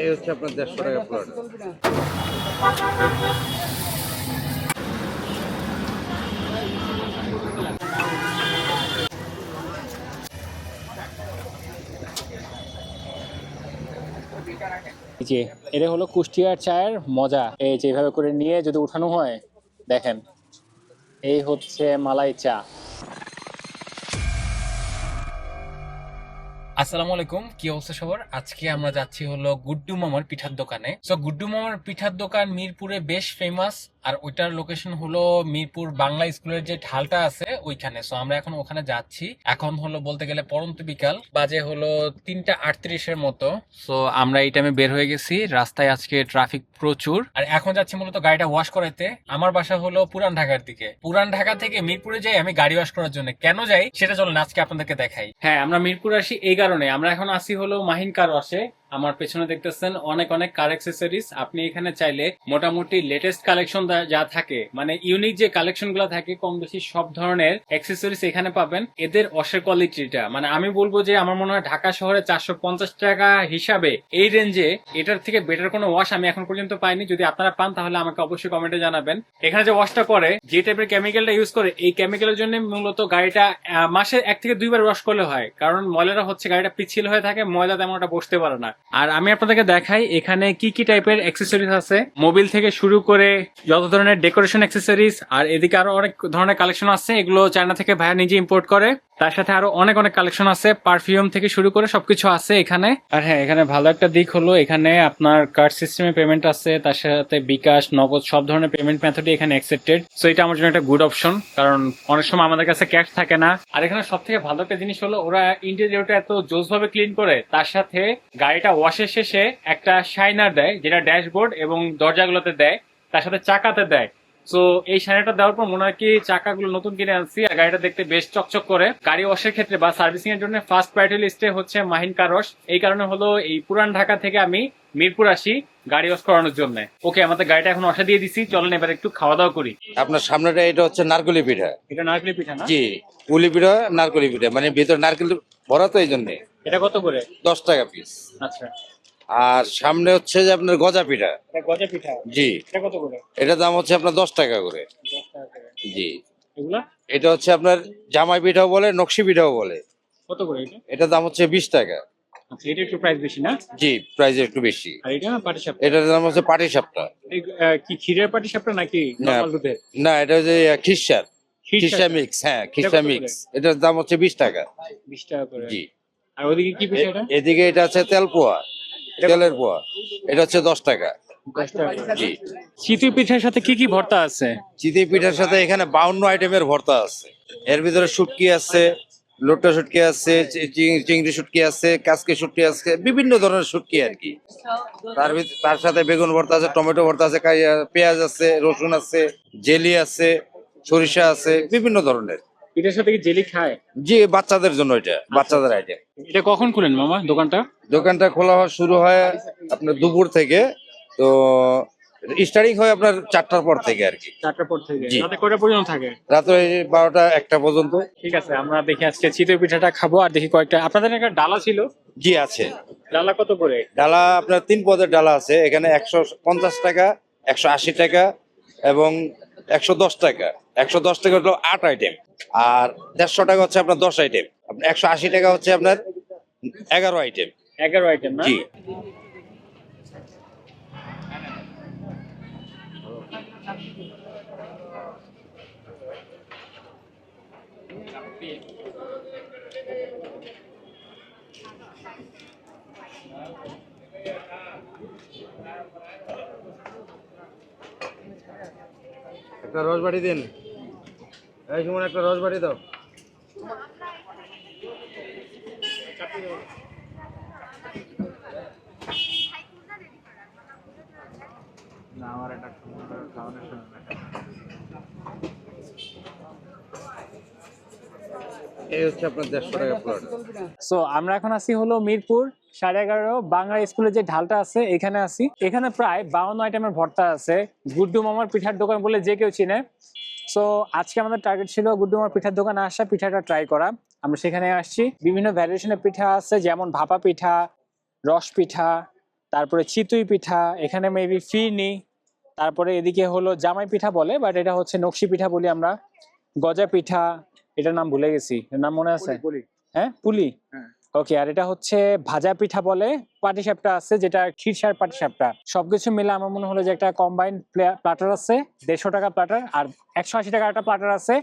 এই হচ্ছে আপনার দেড়শো টাকা প্লট এই এটা হলো কুষ্টিয়ার চায়ের মজা। এই যে এইভাবে করে নিয়ে যদি উঠানো হয়, দেখেন। এই হচ্ছে মালাই চা। আসসালামু আলাইকুম, কি অবস্থা সবার? আজকে আমরা যাচ্ছি হলো গুড্ডু মামার পিঠার দোকানে। সো গুড্ডু মামার পিঠার দোকান মিরপুরে বেশ ফেমাস আর ওইটার লোকেশন হলো মিরপুর বাংলা স্কুলের যে ঢালটা আছে ওইখানে। সো আমরা এখন ওখানে যাচ্ছি। এখন হলো বলতে গেলে পরন্ত বিকাল, বাজে হলো তিনটা আটত্রিশের মতো। সো আমরা এই টাইমে বের হয়ে গেছি। রাস্তায় আজকে ট্রাফিক প্রচুর। আর এখন যাচ্ছি মূলত গাড়িটা ওয়াশ করাতে আমার বাসা হলো পুরান ঢাকার দিকে। পুরান ঢাকা থেকে মিরপুরে যাই আমি গাড়ি ওয়াশ করার জন্য। কেন যাই সেটা চলুন আজকে আপনাদেরকে দেখাই। হ্যাঁ আমরা মিরপুর আসি এই কারণে আমরা এখন আসি হলো মাহিন কার ওয়াশে আমার পেছনে দেখতেছেন অনেক অনেক কার অ্যাক্সেসরিজ আপনি এখানে চাইলে মোটামুটি লেটেস্ট কালেকশন যা থাকে মানে ইউনিক যে কালেকশনগুলো থাকে, কম বেশি সব ধরনের অ্যাক্সেসরিজ এখানে পাবেন। এদের অসের কোয়ালিটিটা মানে আমি বলব যে আমার মনে হয় ঢাকা শহরে চারশো পঞ্চাশ টাকা হিসাবে এই রেঞ্জে এটার থেকে বেটার কোনো ওয়াশ আমি এখন পর্যন্ত পাইনি। যদি আপনারা পান, তাহলে আমাকে অবশ্যই কমেন্টে জানাবেন। এখানে যে ওয়াশটা করে, যে টাইপের কেমিক্যালটা ইউজ করে, এই কেমিক্যালের জন্য মূলত গাড়িটা মাসে এক থেকে দুইবার ওয়াশ করলে হয়। কারণ ময়লাটা হচ্ছে গাড়িটা পিছিল হয়ে থাকে, ময়লা তেমন একটা বসতে পারে না। আর আমি আপনাদেরকে দেখাই, এখানে কি কি টাইপের অ্যাক্সেসরিজ আছে। মোবিল থেকে শুরু করে যত ধরনের ডেকোরেশন অ্যাক্সেসরিজ আর এদিকে আরও অনেক ধরনের কালেকশন আছে, এগুলো চায়না থেকে ভাইয়া নিজে ইম্পোর্ট করে। তার সাথে আরও অনেক অনেক কালেকশন আছে। পারফিউম থেকে শুরু করে সবকিছু আছে এখানে। আর হ্যাঁ এখানে ভালো একটা দিক হলো, এখানে আপনার কার্ড সিস্টেমে পেমেন্ট আছে, তার সাথে বিকাশ, নগদ, সব ধরনের পেমেন্ট মেথডই এখানে অ্যাকসেপ্টেড সো এটা আমার জন্য একটা গুড অপশন কারণ অনেক সময় আমাদের কাছে ক্যাশ থাকে না। আর এখানে সব থেকে ভালো একটা জিনিস হলো, ওরা ইন্টেরিয়রটা এত জোস ভাবে ক্লিন করে, তার সাথে গাড়িটা ওয়াশের শেষে একটা শাইনার দেয়, যেটা ড্যাশবোর্ড এবং দরজাগুলোতে দেয়, তার সাথে চাকাতে দেয়। তো এই শাইনারটা দেওয়ার পর মনে হয় কি চাকাগুলো নতুন কিনে আনছি আর গাড়িটা দেখতে বেশ চকচক করে। গাড়ি ওয়াশের ক্ষেত্রে বা সার্ভিসিং এর জন্য ফার্স্ট প্রায়োরিটি লিস্টে হচ্ছে মাহিন কারস এই কারণে হলো এই পুরান ঢাকা থেকে আমি মিরপুর আসি গাড়ি ওয়াশ করানোর জন্য। ওকে আমাদের গাড়িটা এখন অসা দিয়ে দিছি। চলেন এবার একটু খাওয়া দাওয়া করি। আপনার সামনেটা এটা হচ্ছে নারকলি পিঠা। এটা নারকেল পিঠা না? জি পুলি পিঠা নারকলি পিঠা। মানে ভিতরে নারকেল ভরা তো এই জন্যে এটা কত করে? দশ টাকা পিস আচ্ছা। আর সামনে হচ্ছে যে আপনার গজা পিঠা। গজা পিঠা? জি। এটা কত করে? এটার দাম হচ্ছে আপনার দশ টাকা করে। জি। এটা হচ্ছে আপনার জামাই পিঠাও বলে নকশি পিঠাও বলে। কত করে এটা? এটার দাম হচ্ছে বিশ টাকা। আচ্ছা এটা একটু প্রাইস বেশি না? জি প্রাইস একটু বেশি। আর এটা পাটি সাপটা এটার দাম হচ্ছে পাটি সাপটা কি ক্ষীরের পাটি সাপটা নাকি না। নরমাল দুধের? না এটা হচ্ছে খিসার খিসা মিক্স হ্যাঁ খিসা মিক্স এটার দাম হচ্ছে বিশ টাকা। বিশ টাকা করে। জি। আর ওদিকে কি পিঠা এটা? এদিকে এটা আছে তেল পোয়া এটা কত? তেলের পোয়া এটা হচ্ছে দশ টাকা। দশ জি। চিতই পিঠার সাথে কি কি ভর্তা আছে? পিঠার সাথে এখানে বাউন্ন আইটেমের ভর্তা আছে। এর ভিতরে শুটকি আছে লোটা শুটকি আছে চিংড়ি শুটকি আছে কাসকে শুটকি আছে বিভিন্ন ধরনের শুটকি আর কি। তার তার সাথে বেগুন ভর্তা আছে টমেটো ভর্তা আছে পেঁয়াজ আছে রসুন আছে জেলি আছে সরিষা আছে বিভিন্ন ধরনের। পিঠার সাথে কি জেলি খায়? জি বাচ্চাদের জন্য এটা বাচ্চাদের আইটেম এটা কখন খুলেন মামা দোকানটা? দোকানটা খোলা হওয়া শুরু হয় আপনার দুপুর থেকে তো স্টার্টিং হয় আপনার চারটার পর থেকে আর কি। চারটার পর থেকে। রাতে কয়টা পর্যন্ত থাকে? রাত্রে বারোটা একটা পর্যন্ত। ঠিক আছে আমরা দেখি আজকে চিতই পিঠাটা খাব আর দেখি কয়েকটা। আপনাদের একটা ডালা ছিল? জি আছে। ডালা কত করে? ডালা আপনার তিন পদের ডালা আছে এখানে একশো পঞ্চাশ টাকা একশো আশি টাকা এবং একশো দশ টাকা। একশো দশ টাকা হলো আট আইটেম আর দেড়শো টাকা হচ্ছে আপনার দশ আইটেম একশো আশি টাকা হচ্ছে আপনার এগারো আইটেম এগারো আইটেম না? জি। একটা রসবাড়ি দিন। এই সময় একটা রসবাড়ি দাও। এই হচ্ছে আপনার দেড়শো টাকা প্লট সো আমরা এখন আছি হলো মিরপুর সাড়ে এগারো বাংলা স্কুলের যে ঢালটা আছে এখানে আছি। এখানে প্রায় বাউন্ন আইটেমের ভর্তা আছে। গুড্ডু মামার পিঠার দোকান বলে যে কেউ চিনে। সো আজকে আমাদের টার্গেট ছিল গুড্ডু মামার পিঠার দোকানে আসা পিঠাটা ট্রাই করা। আমরা সেখানে আসছি। বিভিন্ন ভ্যারিয়েশনের পিঠা আছে যেমন ভাপা পিঠা রস পিঠা তারপরে চিতুই পিঠা এখানে মেবি ফিরনি তারপরে এদিকে হলো জামাই পিঠা বলে বাট এটা হচ্ছে নকশি পিঠা বলি আমরা। গজা পিঠা এটার নাম ভুলে গেছি। নাম মনে আছে? হ্যাঁ পুলি। হ্যাঁ। ওকে আর এটা হচ্ছে ভাজা পিঠা বলে পাটিসাপটা আছে, যেটা খিরসার পাটিসাপটা। সবকিছু মিলে আমার মনে হলো যে একটা কম্বাইন্ড প্লাটার আছে, দেড়শো টাকা প্লাটার আর একশো আশি টাকা একটা প্লাটার আছে,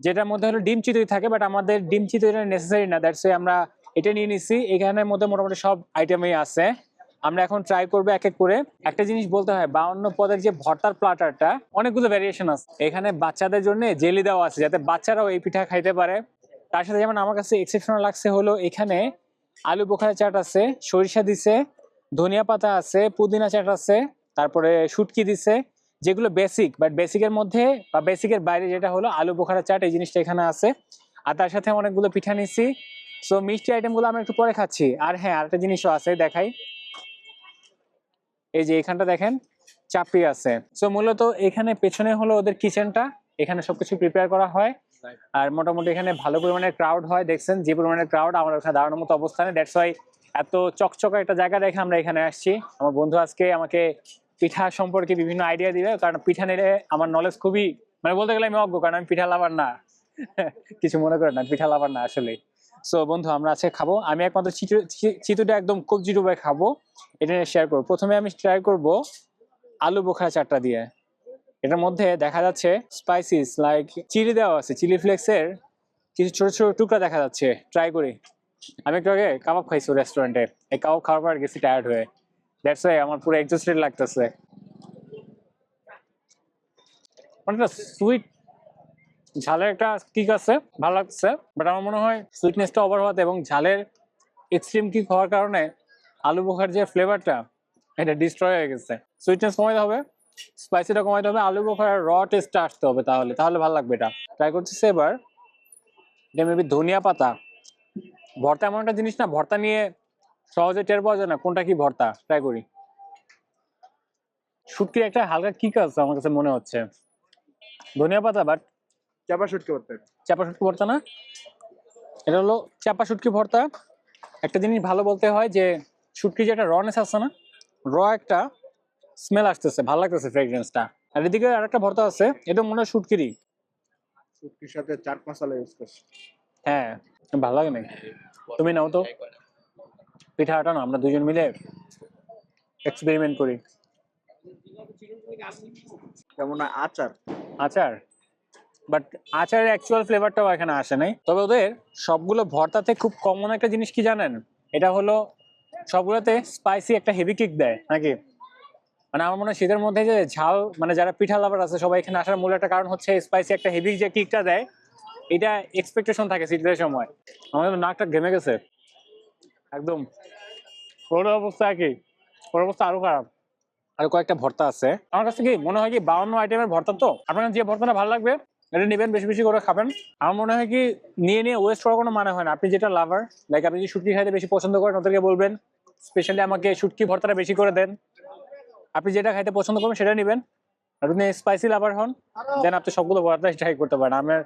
যেটার মধ্যে হলো ডিম চিতই থাকে বাট আমাদের ডিম চিতইটা নেসেসারি না দ্যাটস আমরা এটা নিয়ে নিছি। এখানের মধ্যে মোটামুটি সব আইটেমই আছে। আমরা এখন ট্রাই করব এক এক করে। একটা জিনিস বলতে হয়, বাউন্ন পদের যে ভর্তার প্লাটারটা অনেকগুলো ভ্যারিয়েশন আছে। এখানে বাচ্চাদের জন্য জেলি দেওয়া আছে, যাতে বাচ্চারাও এই পিঠা খাইতে পারে। তার সাথে যেমন আমার কাছে এক্সেপশনাল লাগছে হলো এখানে আলু বোখারা চাট আছে, সরিষা দিছে, ধনিয়া পাতা আছে, পুদিনা চাট আছে, তারপরে শুটকি দিছে, যেগুলো বেসিক বাট বেসিকের মধ্যে বা বেসিকের বাইরে যেটা হলো আলু বোখারা চাট, এই জিনিসটা এখানে আছে। আর তার সাথে অনেকগুলো পিঠা নিচ্ছি সো মিষ্টি আইটেমগুলো আমরা একটু পরে খাচ্ছি। আর হ্যাঁ আরেকটা জিনিসও আছে, দেখাই। এই যে এখানটা দেখেন, চাপড়ি আছে। সো মূলত এখানে পেছনে হলো ওদের কিচেনটা এখানে সবকিছু প্রিপেয়ার করা হয়। আর মোটামুটি এখানে ভালো পরিমাণে ক্রাউড হয়, দেখছেন? যে পরিমাণে ক্রাউড আমার ওখানে দাঁড়ানোর মতো অবস্থানে। দ্যাটস ওয়াই এত চকচকা একটা জায়গা দেখে আমরা এখানে আসছি। আমার বন্ধু আজকে আমাকে পিঠা সম্পর্কে বিভিন্ন আইডিয়া দিবে, কারণ পিঠা নিলে আমার নলেজ খুবই মানে বলতে গেলে আমি অজ্ঞ, কারণ আমি পিঠা লাভার না। কিছু মনে করেন না, পিঠা লাভার না আসলে সো বন্ধু, আমরা আজকে খাব। আমি একমাত্র চিতুটা একদম কবজি ডুবে খাব। এটা নিয়ে শেয়ার করব। প্রথমে আমি ট্রাই করব আলু বোখারা চারটা দিয়ে। এটার মধ্যে দেখা যাচ্ছে স্পাইসিস লাইক চিলি দেওয়া আছে চিলি ফ্লেক্সের কিছু ছোট ছোট টুকরা দেখা যাচ্ছে। ট্রাই করি। আমি একটু আগে কাবাব খাইছি রেস্টুরেন্টে এই কাবাব খাওয়ার পর গেছি টায়ার্ড হয়ে। দ্যাটস ওয়াই আমার পুরো এক্সস্টেড লাগতেছে। অনেকটা সুইট ঝালের একটা কিক আছে, ভালো লাগছে। বাট আমার মনে হয় সুইটনেসটা ওভার হওয়াতে এবং ঝালের এক্সট্রিম কিক হওয়ার কারণে আলু বোখার যে ফ্লেভারটা এটা ডিস্ট্রয় হয়ে গেছে। সুইটনেস কমাইতে হবে। স্পাইসিটা কমাইতে হবে আলু বোখার র টেস্টটা আসতে হবে তাহলে। তাহলে ভালো লাগবে এটা। ট্রাই করতেছি এবার। এটা মেবি ধনিয়া পাতা। ভর্তা এমন একটা জিনিস না ভর্তা নিয়ে সহজে টের পাওয়া যায় না কোনটা কি ভর্তা? ট্রাই করি। শুটকির একটা হালকা কিক আছে আমার কাছে মনে হচ্ছে। ধনিয়া পাতা বাট চাপা শুটকি করতে চাপা শুটকি ভর্তা না? এটা হলো চাপা শুটকি ভর্তা। একটা জিনিস ভালো বলতে হয় যে শুটকি যেটা রনেস আছে না র একটা স্মেল আসতেছে ভালো লাগতেছে ফ্রেগরেন্সটা আর এদিকে আর একটা ভর্তা আছে এটা মনে হয় শুটকিরই শুটকির সাথে চাট মশলা ইউজ করছি। হ্যাঁ ভালো লাগে নাকি? তুমি নাও তো। পিঠা আটা না আমরা দুজন মিলে এক্সপেরিমেন্ট করি। যেমন আচার? আচার? বাট আচারের অ্যাকচুয়াল ফ্লেভারটাও এখানে আসে নাই। তবে ওদের সবগুলো ভর্তাতে খুব কমন একটা জিনিস কি জানেন? এটা হলো সবগুলোতে স্পাইসি একটা হেভি কিক দেয় নাকি? মানে আমার মনে হয় শীতের মধ্যে যে ঝাল মানে যারা পিঠা লাভার আছে, সবাই এখানে আসার মূল একটা কারণ হচ্ছে স্পাইসি একটা হেভি যে কিকটা দেয়, এটা এক্সপেকটেশন থাকে শীতের সময়। আমাদের নাকটা ঘেমে গেছে। একদম। ওর অবস্থা একই ওর অবস্থা আরও খারাপ। আর কয়েকটা ভর্তা আছে। আমার কাছে কি, মনে হয় কি বাউন্ন আইটেমের ভর্তা তো? আপনার যে ভর্তাটা ভালো লাগবে, এটা নেবেন, বেশি বেশি করে খাবেন। আমার মনে হয় কি, নিয়ে নিয়ে ওয়েস্ট করার কোনো মানে হয় না। আপনি যেটা লাভার লাইক আপনি যদি শুটকি খাইতে বেশি পছন্দ করেন, ওদেরকে বলবেন স্পেশালি আমাকে শুটকি ভর্তাটা বেশি করে দেন। আপনি যেটা খাইতে পছন্দ করবেন সেটা নেবেন। আর আপনি স্পাইসি লাভার হন দেন আপনি সবগুলো ভর্তা ট্রাই করতে পারেন। আমার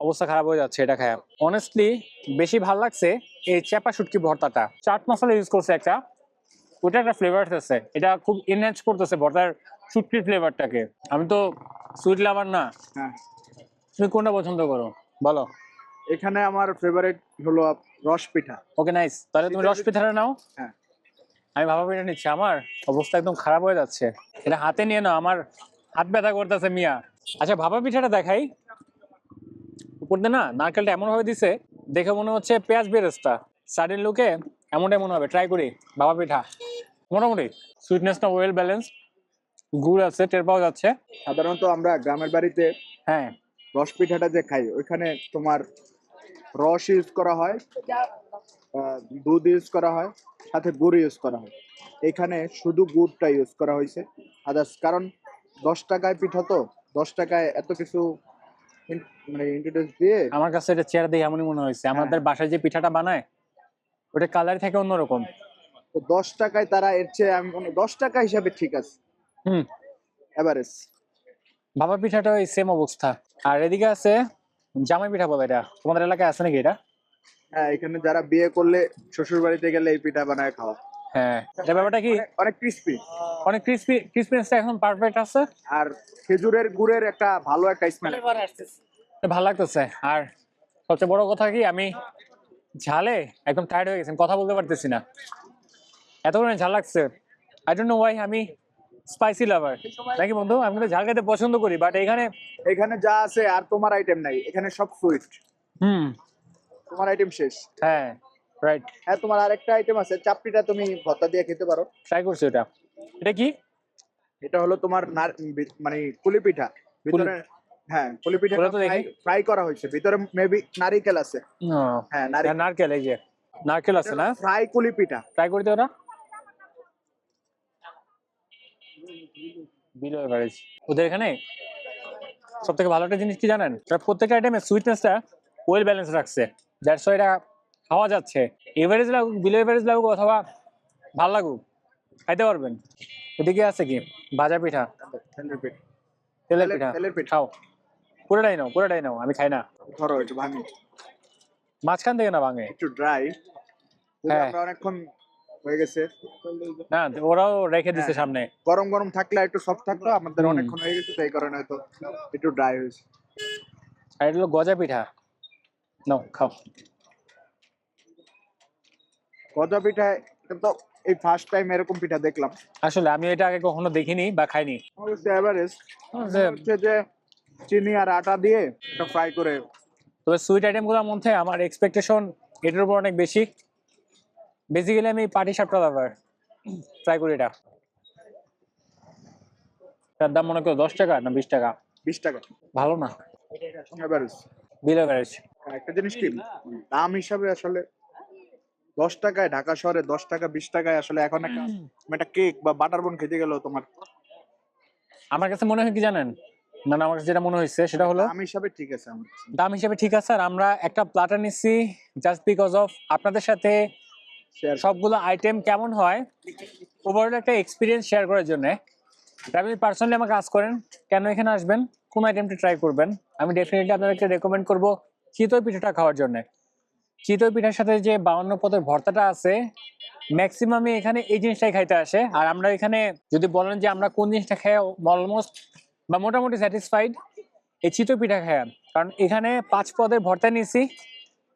অবস্থা খারাপ হয়ে যাচ্ছে এটা খায়। অনেস্টলি বেশি ভালো লাগছে এই চেপা শুটকি ভর্তাটা। চাট মশলা ইউজ করছে একটা। ওটা একটা ফ্লেভার আছে। এটা খুব এনহ্যান্স করতেছে ভর্তার শুটকির ফ্লেভারটাকে আমি তো সুইট লাভার না। হ্যাঁ। তুমি কোনটা পছন্দ করো? বলো। এখানে আমার ফেভারিট হলো রস পিঠা। ওকে নাইস তাহলে তুমি রস পিঠাটা নাও। হ্যাঁ। আমি ভাবা পিঠা নিচ্ছি আমার অবস্থা একদম খারাপ হয়ে যাচ্ছে। এটা হাতে নিয়ে নাও আমার হাত ব্যথা করতেছে মিয়া। আচ্ছা ভাপা পিঠাটা দেখাই। উপর দিয়ে না নারকেলটা এমন ভাবে দিছে দেখে মনে হচ্ছে পেঁয়াজ বেরেস্তা। সাডেন লুকে এমনটাই মনে হবে ট্রাই করি ভাপা পিঠা। মোটামুটি সুইটনেসটা ওয়েল ব্যালেন্স গুড় আছে টের পাওয়া যাচ্ছে। সাধারণত আমরা গ্রামের বাড়িতে হ্যাঁ। রস পিঠাটা যে খাই ওইখানে তোমার রস ইউজ করা হয়। দুধ ইউজ করা হয় সাথে গুড় ইউজ করা হয়। এখানে শুধু গুড়টা ইউজ করা হয়েছে। আদার্স কারণ দশ টাকায় পিঠা তো দশ টাকায় এত কিছু মানে ইন্ট্রোডিউস দিয়ে আমার কাছে এটা চেহারা দেখে এমনই মনে হয়েছে। আমাদের বাসায় যে পিঠাটা বানায় ওটা কালার থেকে অন্যরকম। তো দশ টাকায় তারা এর চেয়ে আমি মনে দশ টাকা হিসাবে ঠিক আছে। হুম। এভারেজ ভাপা পিঠাটা ওই সেম অবস্থা। আর এদিকে আছে জামাই পিঠা বলে এটা। তোমাদের এলাকায় আছে নাকি এটা? হ্যাঁ এখানে যারা বিয়ে করলে শ্বশুর বাড়িতে গেলে এই পিঠা বানায় খাওয়া। হ্যাঁ এটা ব্যাপারটা কি? অনেক- ক্রিস্পি অনেক ক্রিসপি ক্রিসপিনেসটা এখন পারফেক্ট আছে? আর খেজুরের গুড়ের একটা ভালো একটা স্মেল ভালো লাগতেছে। আর সবচেয়ে বড় কথা কি আমি ঝালে একদম টায়ার্ড হয়ে গেছি কথা বলতে পারতেছি না। এত পরিমাণে ঝাল লাগছে। আই ডোন্ট নো ওয়াই আমি স্পাইসি লাভার নাকি বন্ধু? আমি কিন্তু ঝাল খেতে পছন্দ করি বাট এখানে এখানে যা আছে আর তোমার আইটেম নাই। এখানে সব সুইট হুম। তোমার আইটেম শেষ। হ্যাঁ রাইট হ্যাঁ তোমার আরেকটা আইটেম আছে চাপড়িটা তুমি ভর্তা দিয়ে খেতে পারো। ট্রাই করছি ওটা এটা কি? এটা হলো তোমার মানে কুলি পিঠা। ভিতরে হ্যাঁ কুলি পিঠা তো। ফ্রাই করা হয়েছে। ভিতরে মেবি নারিকেল আছে। হ্যাঁ এটা নারকেল এই যে। নারকেল আছে না? ফ্রাই কুলি পিঠা। ট্রাই করতে ওটা বিলো এভারেজ ওদের এখানে সব থেকে ভালো একটা জিনিস কি জানেন? প্রত্যেকটা আইটেমে সুইটনেসটা ওয়েল ব্যালেন্স রাখছে। ওয়াই এটা খাওয়া যাচ্ছে। এভারেজ লাগুক বিলো এভারেজ লাগুক অথবা ভালো লাগুক খাইতে পারবেন। এদিকে আছে কি? ভাজা পিঠা। তেলের পিঠা। তেলের পিঠা। খাও। পুরোটাই নাও পুরোটাই নাও আমি খাই না। ধরো একটু ভাঙি। মাঝখান থেকে না ভাঙে? একটু ড্রাই হ্যাঁ। অনেকক্ষণ হয়ে গেছে। না ওরাও রেখে দিছে হ্যাঁ। সামনে। গরম গরম থাকলে একটু সফট থাকল আমাদের অনেকক্ষণ হয়ে গেছে সেই কারণে হয়তো একটু ড্রাই হয়েছে। আর এটা হলো গজা পিঠা। নাও খাও গজা পিঠা তো এই ফার্স্ট টাইম এরকম পিঠা দেখলাম। আসলে আমি এটা আগে কখনো দেখিনি বা খাইনি। এভারেজ যে- হচ্ছে যে চিনি আর আটা দিয়ে এটা ফ্রাই করে তবে সুইট আইটেমগুলোর মধ্যে আমার এক্সপেকটেশন এটার উপর অনেক বেশি। বেসিক্যালি আমি পাটি সাপটা লাভার ট্রাই করি এটা। এটার দাম মনে করো দশ টাকা না বিশ টাকা? বিশ টাকা। ভালো না? এভারেজ বিল এভারেজ একটা জিনিস কি? দাম হিসাবে আসলে দশ টাকায় ঢাকা শহরে দশ টাকা বিশ টাকায় আসলে এখন একটা একটা কেক বা বাটার বন খেতে গেলেও তোমার আমার কাছে মনে হয় কি জানেন? না না, আমার কাছে যেটা মনে হয়েছে সেটা হলো দাম হিসাবে ঠিক আছে আমার দাম হিসেবে ঠিক আছে আর আমরা একটা প্লাটার নিচ্ছি জাস্ট বিকজ অফ আপনাদের সাথে সবগুলো আইটেম কেমন হয় ওভারঅল একটা এক্সপিরিয়েন্স শেয়ার করার জন্য। আপনি পার্সোনালি আমাকে কাজ করেন কেন এখানে আসবেন কোন আইটেমটা ট্রাই করবেন? আমি ডেফিনেটলি আপনাদেরকে রেকমেন্ড করব। চিতই পিঠাটা খাওয়ার জন্য। চিতই পিঠার সাথে যে বাউন্ন পদের ভর্তাটা আছে ম্যাক্সিমামই এখানে এই জিনিসটাই খাইতে আসে। আর আমরা এখানে যদি বলেন যে আমরা কোন জিনিসটা খেয়ে অলমোস্ট বা মোটামুটি স্যাটিসফাইড এই চিতই পিঠা খায় কারণ এখানে পাঁচ পদের ভর্তা নিয়েছি।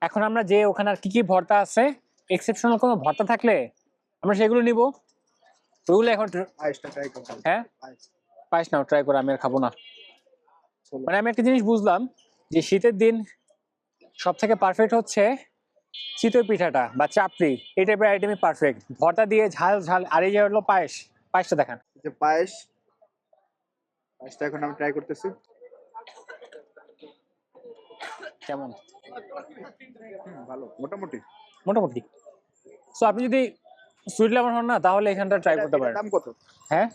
এখন আমরা যে ওখানে আর কি কি ভর্তা আছে এক্সেপশনাল কোনো ভর্তা থাকলে আমরা সেগুলো নিব। ওগুলো এখন। হ্যাঁ? পায়েস। পাইস নাও ট্রাই করে আমি আর খাব না। মানে আমি একটা জিনিস বুঝলাম যে শীতের দিন সব থেকে পারফেক্ট হচ্ছে চিতই পিঠাটা বা চাপড়ি। এই টাইপের আইটেমই পারফেক্ট ভর্তা দিয়ে ঝাল ঝাল আর এই যে হলো পায়েস। পায়েসটা দেখান। যে পায়েস। পায়েসটা এখন আমি ট্রাই করতেছি। কেমন? ভালো। মোটামুটি। মোটামুটি। সো আপনি যদি সুইট লেমন হন না তাহলে এখানটা ট্রাই করতে পারেন। দাম কত? হ্যাঁ?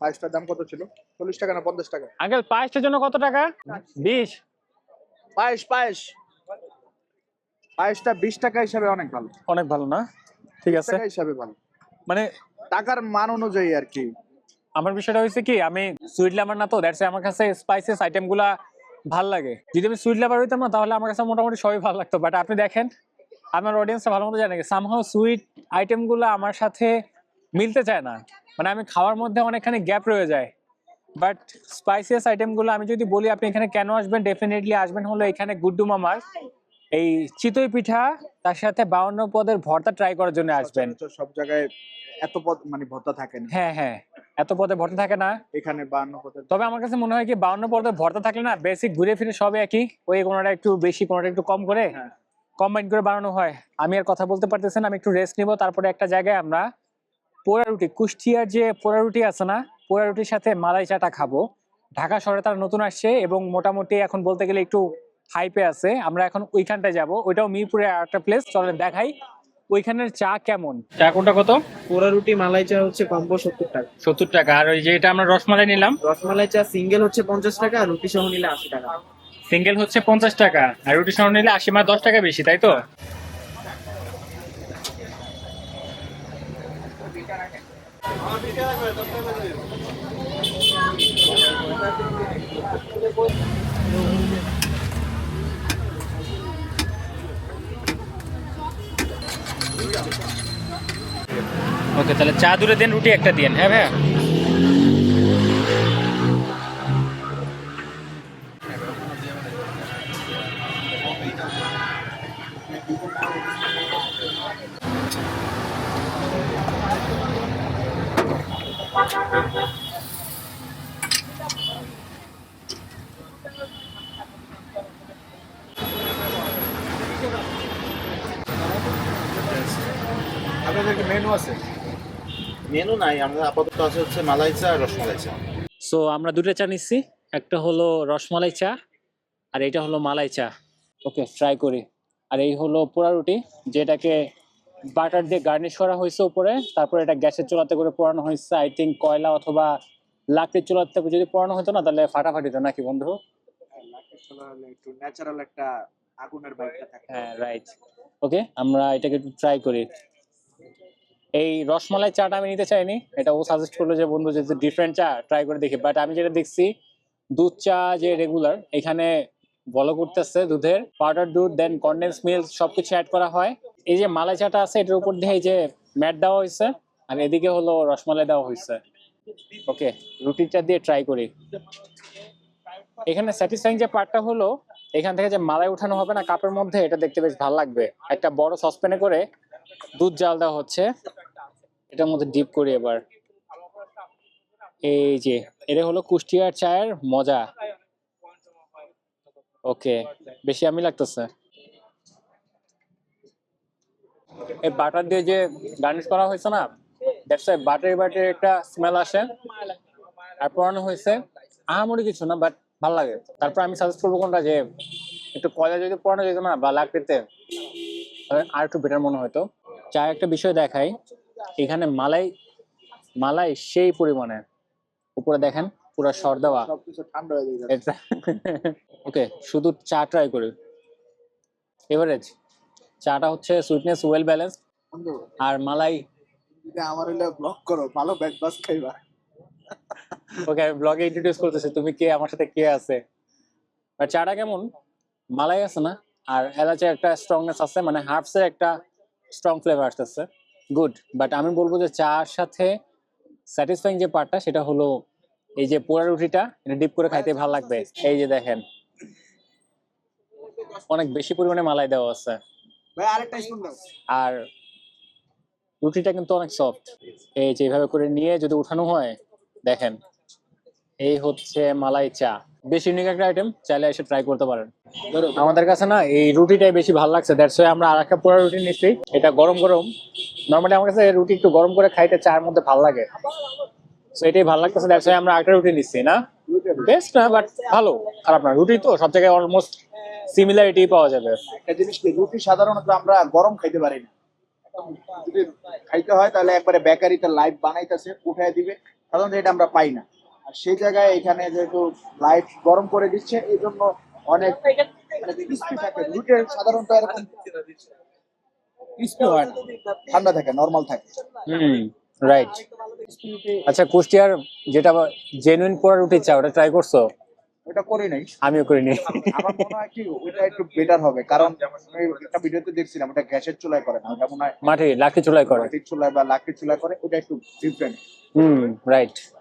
পায়েসটার দাম কত ছিল? চল্লিশ টাকা না পঞ্চাশ টাকা? আঙ্কেল পায়েসটার জন্য কত টাকা? বিশ। পায়েস পায়েস। পায়েসটা বিশ টাকা হিসাবে অনেক ভালো। অনেক ভালো না? ঠিক আছে। টাকা হিসাবে ভালো। মানে টাকার মান অনুযায়ী আর কি। আমার বিষয়টা হয়েছে কি আমি সুইট লাভার না তো দ্যাটস আমার কাছে স্পাইসেস আইটেমগুলা ভালো লাগে। যদি আমি সুইট লাভার হইতাম না তাহলে আমার কাছে মোটামুটি সবই ভালো লাগতো। বাট আপনি দেখেন আমার অডিয়েন্সটা ভালো মতো জানে। সামহাও সুইট আইটেমগুলো আমার সাথে মিলতে চায় না। মানে আমি খাওয়ার মধ্যে অনেকখানি গ্যাপ রয়ে যায়। বাট স্পাইসিয়াস আইটেমগুলো আমি যদি বলি আপনি এখানে কেন আসবেন? ডেফিনেটলি আসবেন হলো এখানে গুড্ডু মামার এই চিতই পিঠা তার সাথে বাউন্ন পদের ভর্তা ট্রাই করার জন্য আসবেন। সব জায়গায় এত পদ মানে ভত্তা থাকে না। হ্যাঁ হ্যাঁ এত পদে ভর্তা থাকে না। এখানে বান্ন পদের তবে আমার কাছে মনে হয় কি বাউন্ন পর্দায় ভর্তা থাকলে না বেসিক ঘুরে ফিরে সব একই। ওই কোনোটা একটু বেশি কোনোটা একটু কম করে হ্যাঁ। কম্বাইন করে বানানো হয়। আমি আর কথা বলতে পারতেছি না আমি একটু রেস্ট নিব তারপরে একটা জায়গায় আমরা পোড়া রুটি কুষ্টিয়ার যে পোড়া রুটি আছে না পোড়া রুটির সাথে মালাই চাটা খাব। ঢাকা শহরে তারা নতুন আসছে এবং মোটামুটি এখন বলতে গেলে একটু হাইপে আছে আমরা এখন ওইখানটায় যাব। ওইটাও মিরপুরে একটা প্লেস চলেন দেখাই। ওইখানের চা কেমন? চা কোনটা কত? পোড়া রুটি মালাই চা হচ্ছে কম্বো সত্তর টাকা। সত্তর টাকা। আর ওই যে এটা আমরা রসমালাই নিলাম? রসমালাই চা সিঙ্গেল হচ্ছে পঞ্চাশ টাকা আর রুটি সহ নিলে আশি টাকা। সিঙ্গেল হচ্ছে পঞ্চাশ টাকা আর রুটি সহ নিলে আশি মানে দশ টাকা বেশি তাই তো? ওকে তাহলে চা দূরে দেন রুটি একটা দিন হ্যাঁ ভাইয়া? আপনাদের মেনু নাই আমরা আপাতত আছে হচ্ছে মালাই চা আর রসমালাই চা। সো আমরা দুটো চা নিচ্ছি একটা হলো রসমালাই চা আর এটা হলো মালাই চা। ওকে ট্রাই করি। আর এই হলো পোড়া রুটি যেটাকে বাটার দিয়ে গার্নিশ করা হয়েছে উপরে তারপরে এটা গ্যাসের চুলাতে করে পোড়ানো হয়েছে আই থিঙ্ক কয়লা অথবা লাকড়ির চুলাতে যদি পোড়ানো হতো না তাহলে ফাটাফাটি তো নাকি বন্ধু? একটু ন্যাচারাল একটা আগুনের ভাইবটা থাকে হ্যাঁ রাইট ওকে আমরা এটাকে একটু ট্রাই করি। এই রসমালাই চাটা আমি নিতে চাইনি। এটা ও সাজেস্ট করল যে, বন্ধু, যে ডিফারেন্ট চা ট্রাই করে দেখি। বাট আমি যেটা দেখছি, দুধ চা যে রেগুলার এখানে বলো করতেছে দুধের। পাউডার দুধ দেন কন্ডেন্স মিল্ক সবকিছু অ্যাড করা হয়। এই যে মালাই চাটা আছে, এটার উপর দিয়ে এই যে ম্যাট দেওয়া হয়েছে, আর এদিকে হলো রসমালাই দেওয়া হয়েছে। ওকে রুটির চা দিয়ে ট্রাই করি। এখানে স্যাটিসফাইং যে পার্টটা হলো, এখান থেকে যে মালাই উঠানো হবে না, কাপের মধ্যে, এটা দেখতে বেশ ভালো লাগবে। একটা বড় সসপ্যানে করে দুধ জাল দেওয়া হচ্ছে। এটার মধ্যে ডিপ করি এবার। এই যে, এটা হলো কুষ্টিয়ার চায়ের মজা। ওকে বেশি আমি লাগতেছে। এই বাটার দিয়ে যে গার্নিশ করা হয়েছে না দ্যাটস বাটারি বাটারি একটা স্মেল আসে। আর পড়ানো হয়েছে। আহামরি কিছু না বাট ভালো লাগে। তারপর আমি সাজেস্ট করব কোনটা যে, একটু কয়লা যদি পড়ানো যেত না, বা লাকড়িতে আর একটু বেটার মনে হতো। চা একটা বিষয় দেখাই। এখানে মালাই মালাই সেই পরিমাণে। উপরে দেখেন পুরো সর দেওয়া। ঠান্ডা হয়ে ওকে শুধু চা ট্রাই করি। এভারেজ চাটা হচ্ছে সুইটনেস ওয়েল ব্যালেন্স আর মালাই আমার হইলে ব্লক করো ভালো ব্যাগ বাস খাইবা। ওকে আমি ব্লগে ইন্ট্রোডিউস করতেছি তুমি কে আমার সাথে কে আছে? আর চাটা কেমন? মালাই আছে না? আর এলাচের একটা স্ট্রংনেস আছে মানে হার্বস এর একটা স্ট্রং ফ্লেভার আসতেছে। গুড বাট আমি বলব যে চার সাথে স্যাটিসফাইং যে পার্টটা সেটা হলো এই যে পোড়া রুটিটা এটা ডিপ করে খাইতে ভালো লাগবে। এই যে দেখেন। অনেক বেশি পরিমাণে মালাই দেওয়া আছে। আর রুটিটা কিন্তু অনেক সফট এই যে এইভাবে করে নিয়ে যদি উঠানো হয় দেখেন। এই হচ্ছে মালাই চা। বেশ ইউনিক একটা আইটেম চাইলে এসে ট্রাই করতে পারেন। আমাদের কাছে না এই রুটিটাই বেশি ভালো লাগছে। দ্যাটস ওয়াই আমরা আর একটা পোড়া রুটি নিচ্ছি। এটা গরম গরম। নর্মালি আমার কাছে রুটি একটু গরম করে খাইতে চায়ের মধ্যে ভালো লাগে। তো এটাই ভালো লাগতেছে দ্যাটস ওয়াই আমরা আরেকটা রুটি নিচ্ছি, না? বেস্ট না বাট ভালো। খারাপ না। রুটি তো সব জায়গায় অলমোস্ট সিমিলারিটি পাওয়া যাবে। একটা জিনিস কি, রুটি সাধারণত আমরা গরম খাইতে পারি না। খাইতে হয়, তাহলে একবারে বেকারিতে লাইভ বানাইতেছে, উঠায় দিবে। সাধারণত এটা আমরা পাই না। আর সেই জায়গায় এখানে যেহেতু লাইট গরম করে দিচ্ছে এই জন্য অনেক মানে থাকে। সাধারণত এরকম হয় না। ঠান্ডা থাকে নর্মাল থাকে। হুম রাইট আচ্ছা কুষ্টিয়ার যেটা জেনুইন পোড়া রুটি চা ওটা ট্রাই করছ? ওটা করি নাই। আমিও করিনি। আমার মনে হয় কি ওটা একটু বেটার হবে কারণ আমি একটা ভিডিওতে দেখছিলাম ওটা গ্যাসের চুলায় করে না ওটা মনে হয় মাটি লাঠি চুলাই করে। মাটির চুলায় বা লাকড়ির চুলায় করে ওটা একটু ডিফারেন্ট হুম রাইট